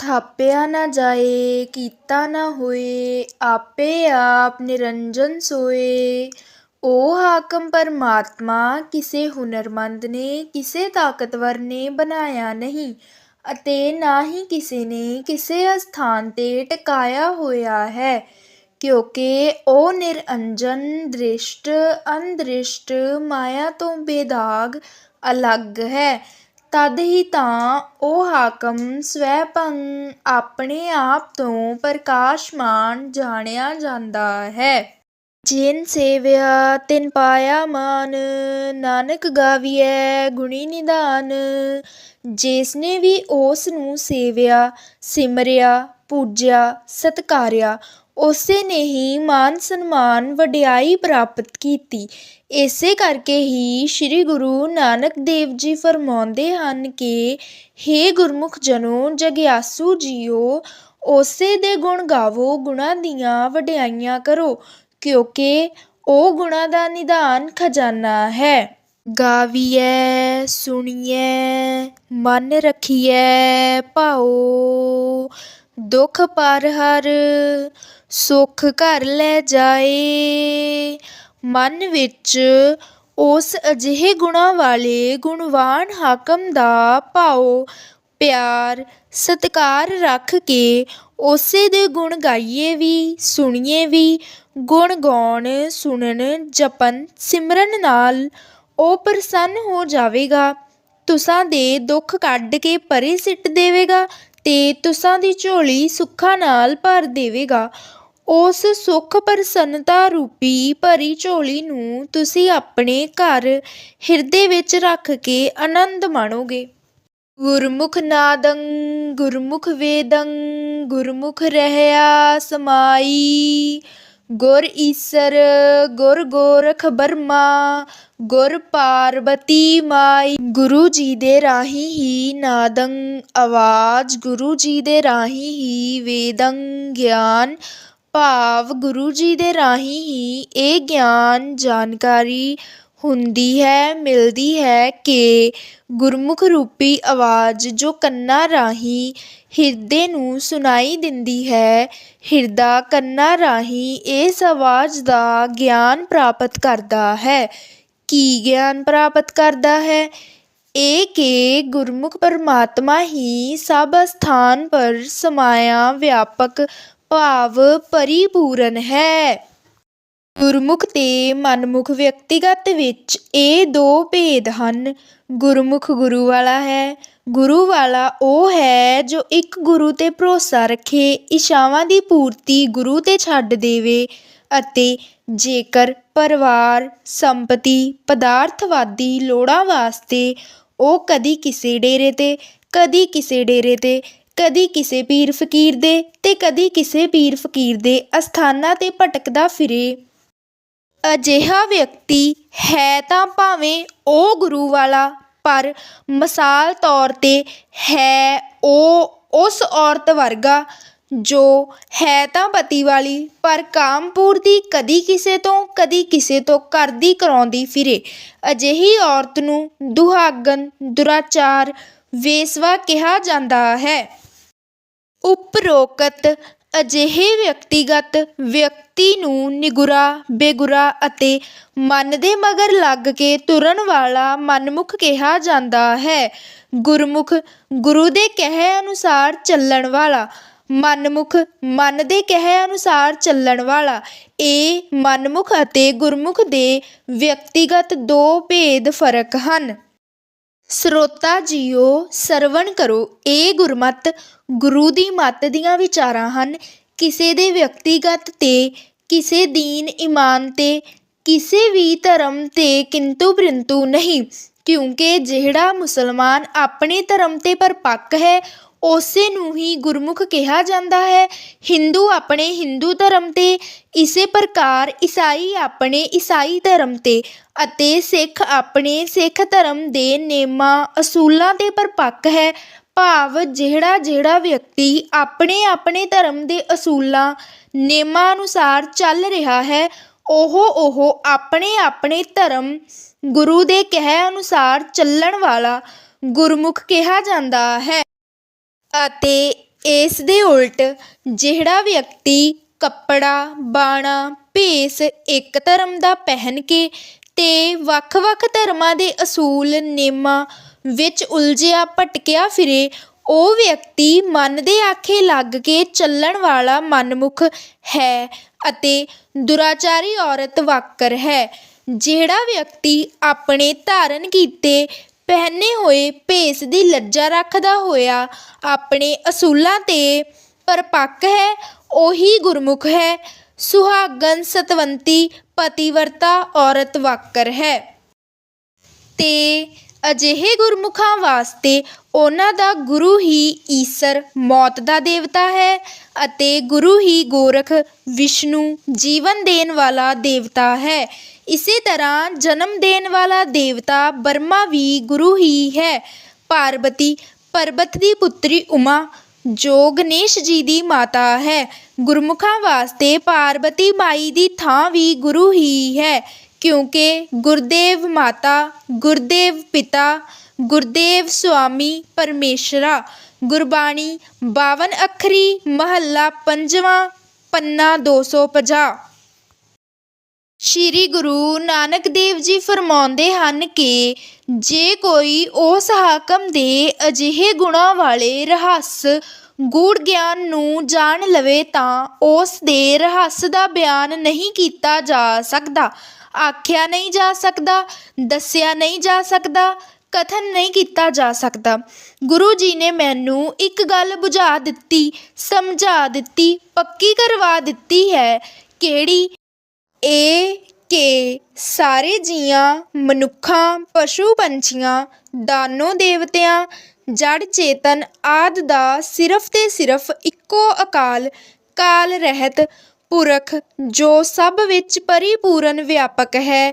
ਥਾਪਿਆ ਨਾ ਜਾਏ, ਕੀਤਾ ਨਾ ਹੋਏ, ਆਪੇ ਆਪ ਨਿਰੰਜਨ ਸੋਏ। ਉਹ ਹਾਕਮ ਪਰਮਾਤਮਾ ਕਿਸੇ ਹੁਨਰਮੰਦ ਨੇ, ਕਿਸੇ ਤਾਕਤਵਰ ਨੇ ਬਣਾਇਆ ਨਹੀਂ ਅਤੇ ਨਾ ਹੀ ਕਿਸੇ ਨੇ ਕਿਸੇ ਅਸਥਾਨ 'ਤੇ ਟਿਕਾਇਆ ਹੋਇਆ ਹੈ, ਕਿਉਂਕਿ ਉਹ ਨਿਰੰਜਨ, ਦ੍ਰਿਸ਼ਟ, ਅੰਦ੍ਰਿਸ਼ਟ ਮਾਇਆ ਤੋਂ ਬੇਦਾਗ ਅਲੱਗ ਹੈ। ਤਦ ਹੀ ਤਾਂ ਉਹ ਹਾਕਮ ਸਵੈਭੰ ਆਪਣੇ ਆਪ ਤੋਂ ਪ੍ਰਕਾਸ਼ਮਾਨ ਜਾਣਿਆ ਜਾਂਦਾ ਹੈ। ਜਿਨ ਸੇਵਿਆ ਤਿਨ ਪਾਇਆ ਮਾਨ, ਨਾਨਕ ਗਾਵੀਐ ਗੁਣੀ ਨਿਦਾਨ। ਜਿਸਨੇ ਵੀ ਉਸ ਨੂੰ ਸੇਵਿਆ, ਸਿਮਰਿਆ, ਪੂਜਿਆ, ਸਤਕਾਰਿਆ ਉਸੇ ਨੇ ਹੀ ਮਾਨ ਸਨਮਾਨ ਵਡਿਆਈ ਪ੍ਰਾਪਤ ਕੀਤੀ। ਇਸੇ ਕਰਕੇ ਹੀ ਸ੍ਰੀ ਗੁਰੂ ਨਾਨਕ ਦੇਵ ਜੀ ਫਰਮਾਉਂਦੇ ਹਨ ਕਿ, ਹੇ ਗੁਰਮੁਖ ਜਨੋ ਜਗਿਆਸੂ ਜੀਓ, ਉਸੇ ਦੇ ਗੁਣ ਗਾਵੋ, ਗੁਣਾਂ ਦੀਆਂ ਵਡਿਆਈਆਂ ਕਰੋ, ਕਿਉਂਕਿ ਉਹ ਗੁਣਾਂ ਦਾ ਨਿਦਾਨ ਖਜ਼ਾਨਾ ਹੈ। ਗਾਵੀਐ, ਸੁਣੀਐ, ਮਨ ਰਖੀਐ ਭਾਉ ਦੁਖ ਪਰ ਹਰ, ਸੁਖ ਘਰ ਲੈ ਜਾਏ। ਮਨ ਵਿੱਚ ਉਸ ਅਜਿਹੇ ਗੁਣਾਂ ਵਾਲੇ ਗੁਣਵਾਨ ਹਾਕਮ ਦਾ ਭਾਉ, ਪਿਆਰ, ਸਤਿਕਾਰ ਰੱਖ ਕੇ ਉਸੇ ਦੇ ਗੁਣ ਗਾਈਏ ਵੀ, ਸੁਣੀਏ ਵੀ। ਗੁਣ ਗਾਉਣ, ਸੁਣਨ, ਜਪਨ, ਸਿਮਰਨ ਨਾਲ ਉਹ ਪ੍ਰਸੰਨ ਹੋ ਜਾਵੇਗਾ। ਤੁਸਾਂ ਦੇ ਦੁੱਖ ਕੱਢ ਕੇ ਪਰੇ ਸਿੱਟ ਦੇਵੇਗਾ। ਤੇ ਤੁਸਾਂ ਦੀ ਝੋਲੀ ਸੁੱਖਾਂ ਨਾਲ ਭਰ ਦੇਵੇਗਾ। ਉਸ ਸੁੱਖ ਪ੍ਰਸੰਨਤਾ ਰੂਪੀ ਭਰੀ ਝੋਲੀ ਨੂੰ ਤੁਸੀਂ ਆਪਣੇ ਘਰ ਹਿਰਦੇ ਵਿੱਚ ਰੱਖ ਕੇ ਆਨੰਦ ਮਾਣੋਗੇ। ਗੁਰਮੁਖ ਨਾਦੰ, ਗੁਰਮੁਖ ਵੇਦੰ, ਗੁਰਮੁਖ ਰਹਿਆ ਸਮਾਈ। ਗੁਰ ਈਸਰ, ਗੁਰ ਗੋਰਖ ਬਰਮਾ, ਗੁਰ ਪਾਰਬਤੀ ਮਾਈ। ਗੁਰੂ ਜੀ ਦੇ ਰਾਹੀਂ ਹੀ ਨਾਦੰ ਆਵਾਜ਼, ਗੁਰੂ ਜੀ ਦੇ ਰਾਹੀਂ ਹੀ ਵੇਦੰ ਗਿਆਨ। ਭਾਵ ਗੁਰੂ ਜੀ ਦੇ ਰਾਹੀਂ ਹੀ ਇਹ ਗਿਆਨ ਜਾਣਕਾਰੀ ਹੁੰਦੀ ਹੈ, ਮਿਲਦੀ ਹੈ ਕਿ ਗੁਰਮੁਖ ਰੂਪੀ ਆਵਾਜ਼ ਜੋ ਕੰਨਾਂ ਰਾਹੀਂ ਹਿਰਦੇ ਨੂੰ ਸੁਣਾਈ ਦਿੰਦੀ ਹੈ, ਹਿਰਦਾ ਕੰਨਾਂ ਰਾਹੀਂ ਇਸ ਆਵਾਜ਼ ਦਾ ਗਿਆਨ ਪ੍ਰਾਪਤ ਕਰਦਾ ਹੈ। ਕੀ ਗਿਆਨ ਪ੍ਰਾਪਤ ਕਰਦਾ ਹੈ? ਇਹ ਕਿ ਗੁਰਮੁਖ ਪਰਮਾਤਮਾ ਹੀ ਸਭ ਸਥਾਨ ਪਰ ਸਮਾਇਆ ਵਿਆਪਕ ਭਾਵ ਪਰਿਪੂਰਨ ਹੈ। ਗੁਰਮੁਖ ਤੇ ਮਨਮੁਖ ਵਿਅਕਤੀਗਤ ਵਿੱਚ ਇਹ ਦੋ ਭੇਦ ਹਨ। ਗੁਰਮੁਖ ਗੁਰੂ ਵਾਲਾ ਹੈ, ਗੁਰੂ ਵਾਲਾ ਉਹ ਹੈ ਜੋ ਇੱਕ ਗੁਰੂ ਤੇ ਭਰੋਸਾ ਰੱਖੇ ਇਛਾਵਾਂ ਦੀ ਪੂਰਤੀ ਗੁਰੂ ਤੇ ਛੱਡ ਦੇਵੇ ਅਤੇ ਜੇਕਰ ਪਰਿਵਾਰ, ਸੰਪਤੀ, ਪਦਾਰਥਵਾਦੀ ਲੋੜਾਂ ਵਾਸਤੇ ਉਹ ਕਦੀ ਕਿਸੇ ਡੇਰੇ ਤੇ, ਕਦੀ ਕਿਸੇ ਡੇਰੇ ਤੇ, ਕਦੀ ਕਿਸੇ ਪੀਰ ਫਕੀਰ ਦੇ ਤੇ ਕਦੀ ਕਿਸੇ ਪੀਰ ਫਕੀਰ ਦੇ ਅਸਥਾਨਾਂ ਤੇ ਭਟਕਦਾ ਫਿਰੇ ਅਜਿਹਾ ਵਿਅਕਤੀ ਹੈ ਤਾਂ ਭਾਵੇਂ ਉਹ ਗੁਰੂ ਵਾਲਾ, ਪਰ ਮਿਸਾਲ ਤੌਰ ਤੇ ਹੈ ਉਹ ਉਸ ਔਰਤ ਵਰਗਾ ਜੋ ਹੈ ਤਾਂ ਪਤੀ ਵਾਲੀ, ਪਰ ਕਾਮ ਪੂਰਤੀ ਕਦੀ ਕਿਸੇ ਤੋਂ, ਕਦੀ ਕਿਸੇ ਤੋਂ ਕਰਦੀ ਕਰਾਉਂਦੀ ਫਿਰੇ। ਅਜਿਹੀ ਔਰਤ ਨੂੰ ਦੁਹਾਗਨ ਦੁਰਾਚਾਰ, ਵੇਸਵਾ ਕਿਹਾ ਜਾਂਦਾ ਹੈ। ਉਪਰੋਕਤ ਅਜਿਹੇ ਵਿਅਕਤੀਗਤ ਵਿਅਕਤੀ ਨੂੰ ਨਿਗੁਰਾ, ਬੇਗੁਰਾ ਅਤੇ ਮਨ ਦੇ ਮਗਰ ਲੱਗ ਕੇ ਤੁਰਨ ਵਾਲਾ ਮਨਮੁਖ ਕਿਹਾ ਜਾਂਦਾ ਹੈ। ਗੁਰਮੁਖ ਗੁਰੂ ਦੇ ਕਹੇ ਅਨੁਸਾਰ ਚੱਲਣ ਵਾਲਾ, ਮਨਮੁਖ ਮਨ ਦੇ ਕਹੇ ਅਨੁਸਾਰ ਚੱਲਣ ਵਾਲਾ, ਇਹ ਮਨਮੁਖ ਅਤੇ ਗੁਰਮੁਖ ਦੇ ਵਿਅਕਤੀਗਤ ਦੋ ਭੇਦ ਫ਼ਰਕ ਹਨ। ਸਰੋਤਾ ਜੀਓ, ਸਰਵਣ ਕਰੋ। ਇਹ ਗੁਰਮਤ ਗੁਰੂ ਦੀ ਮੱਤ ਦੀਆਂ ਵਿਚਾਰਾਂ ਹਨ। ਕਿਸੇ ਦੇ ਵਿਅਕਤੀਗਤ ਤੇ, ਕਿਸੇ ਦੀਨ ਇਮਾਨ ਤੇ, ਕਿਸੇ ਵੀ ਧਰਮ ਤੇ ਕਿੰਤੂ ਪਰੰਤੂ ਨਹੀਂ। ਕਿਉਂਕਿ ਜਿਹੜਾ ਮੁਸਲਮਾਨ ਆਪਣੇ ਧਰਮ ਤੇ ਪਰਪੱਕ ਹੈ ਉਸੇ ਨੂੰ ਹੀ ਗੁਰਮੁਖ ਕਿਹਾ ਜਾਂਦਾ ਹੈ। ਹਿੰਦੂ ਆਪਣੇ ਹਿੰਦੂ ਧਰਮ ਤੇ, ਇਸੇ ਪ੍ਰਕਾਰ ਈਸਾਈ ਆਪਣੇ ਈਸਾਈ ਧਰਮ ਤੇ ਅਤੇ ਸਿੱਖ ਆਪਣੇ ਸਿੱਖ ਧਰਮ ਦੇ ਨੇਮਾਂ ਅਸੂਲਾਂ ਤੇ ਪਰਪੱਕ ਹੈ। ਭਾਵ ਜਿਹੜਾ ਜਿਹੜਾ ਵਿਅਕਤੀ ਆਪਣੇ ਆਪਣੇ ਧਰਮ ਦੇ ਅਸੂਲਾਂ ਨੇਮਾਂ ਅਨੁਸਾਰ ਚੱਲ ਰਿਹਾ ਹੈ, ਉਹ ਉਹ ਆਪਣੇ ਆਪਣੇ ਧਰਮ ਗੁਰੂ ਦੇ ਕਹਿ ਅਨੁਸਾਰ ਚੱਲਣ ਵਾਲਾ ਗੁਰਮੁਖ ਕਿਹਾ ਜਾਂਦਾ ਹੈ। ਅਤੇ ਇਸ ਦੇ ਉਲਟ ਜਿਹੜਾ ਵਿਅਕਤੀ ਕੱਪੜਾ, ਬਾਣਾ, ਭੇਸ ਇੱਕ ਧਰਮ ਦਾ ਪਹਿਨ ਕੇ ਅਤੇ ਵੱਖ-ਵੱਖ ਧਰਮਾਂ ਦੇ ਅਸੂਲ ਨੇਮਾਂ ਵਿੱਚ ਉਲਝਿਆ, ਭਟਕਿਆ ਫਿਰੇ, ਉਹ ਵਿਅਕਤੀ ਮਨ ਦੇ ਆਖੇ ਲੱਗ ਕੇ ਚੱਲਣ ਵਾਲਾ ਮਨਮੁਖ ਹੈ ਅਤੇ ਦੁਰਾਚਾਰੀ ਔਰਤ ਵਾਕਰ ਹੈ। ਜਿਹੜਾ ਵਿਅਕਤੀ ਆਪਣੇ ਧਾਰਨ ਕੀਤੇ ਪਹਿਨੇ ਹੋਏ ਭੇਸ ਦੀ ਲੱਜਾ ਰੱਖਦਾ ਹੋਇਆ ਆਪਣੇ ਅਸੂਲਾਂ ਤੇ ਪਰਪੱਕ ਹੈ, ਉਹੀ ਗੁਰਮੁਖ ਹੈ। ਸੁਹਾਗਨ ਸਤਵੰਤੀ ਪਤੀਵਰਤਾ ਔਰਤ ਵਾਕਰ ਹੈ। ਤੇ ਅਜਿਹੇ ਗੁਰਮੁਖਾਂ ਵਾਸਤੇ ਉਹਨਾਂ ਦਾ ਗੁਰੂ ਹੀ ਈਸਰ ਮੌਤ ਦਾ ਦੇਵਤਾ ਹੈ ਅਤੇ ਗੁਰੂ ਹੀ ਗੋਰਖ ਵਿਸ਼ਨੂੰ ਜੀਵਨ ਦੇਣ ਵਾਲਾ ਦੇਵਤਾ ਹੈ। ਇਸੇ ਤਰ੍ਹਾਂ ਜਨਮ ਦੇਣ ਵਾਲਾ ਦੇਵਤਾ ਬਰਮਾ ਵੀ ਗੁਰੂ ਹੀ ਹੈ। ਪਾਰਬਤੀ ਪਰਬਤ ਦੀ ਪੁੱਤਰੀ ਉਮਾ ਜੋ ਗਣੇਸ਼ ਜੀ ਦੀ ਮਾਤਾ ਹੈ। ਗੁਰਮੁਖਾਂ ਵਾਸਤੇ ਪਾਰਬਤੀ ਮਾਈ ਦੀ ਥਾਂ ਵੀ ਗੁਰੂ ਹੀ ਹੈ। ਕਿਉਂਕਿ ਗੁਰਦੇਵ ਮਾਤਾ, ਗੁਰਦੇਵ ਪਿਤਾ, ਗੁਰਦੇਵ ਸੁਆਮੀ ਪਰਮੇਸ਼ਰਾ, ਗੁਰਬਾਣੀ 52 ਅੱਖਰੀ, ਮਹੱਲਾ ਪੰਜਵਾਂ, ਪੰਨਾ 250 ਸ਼੍ਰੀ ਗੁਰੂ ਨਾਨਕ ਦੇਵ ਜੀ ਫਰਮਾਉਂਦੇ ਹਨ ਕਿ ਜੇ ਕੋਈ ਉਸ ਹਾਕਮ ਦੇ ਅਜਿਹੇ ਗੁਣਾਂ ਵਾਲੇ ਰਹੱਸ ਗੂੜ ਗਿਆਨ ਨੂੰ ਜਾਣ ਲਵੇ ਤਾਂ ਉਸ ਦੇ ਰਹੱਸ ਦਾ ਬਿਆਨ ਨਹੀਂ ਕੀਤਾ ਜਾ ਸਕਦਾ। ਆਖਿਆ ਨਹੀਂ ਜਾ ਸਕਦਾ, ਦੱਸਿਆ ਨਹੀਂ ਜਾ ਸਕਦਾ, ਕਥਨ ਨਹੀਂ ਕੀਤਾ ਜਾ ਸਕਦਾ। ਗੁਰੂ ਜੀ ਨੇ ਮੈਨੂੰ ਇੱਕ ਗੱਲ ਬੁਝਾ ਦਿੱਤੀ, ਸਮਝਾ ਦਿੱਤੀ, ਪੱਕੀ ਕਰਵਾ ਦਿੱਤੀ ਹੈ ਕਿਹੜੀ? ਇਹ ਕਿ ਸਾਰੇ ਜੀਆਂ, ਮਨੁੱਖਾਂ, ਪਸ਼ੂ ਪੰਛੀਆਂ, ਦਾਨੋ ਦੇਵਤਿਆਂ, ਜੜ ਚੇਤਨ ਆਦ ਦਾ ਸਿਰਫ ਤੇ ਸਿਰਫ ਇੱਕੋ ਅਕਾਲ, ਕਾਲ ਰਹਿਤ ਪੁਰਖ, ਜੋ ਸਭ ਵਿੱਚ ਪਰਿਪੂਰਨ ਵਿਆਪਕ ਹੈ,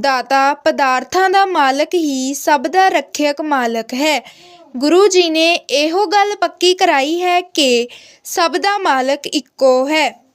ਦਾਤਾ ਪਦਾਰਥਾਂ ਦਾ ਮਾਲਕ ਹੀ ਸਭ ਦਾ ਰੱਖਿਅਕ ਮਾਲਕ ਹੈ। ਗੁਰੂ ਜੀ ਨੇ ਇਹੋ ਗੱਲ ਪੱਕੀ ਕਰਾਈ ਹੈ ਕਿ ਸਭ ਦਾ ਮਾਲਕ ਇੱਕੋ ਹੈ।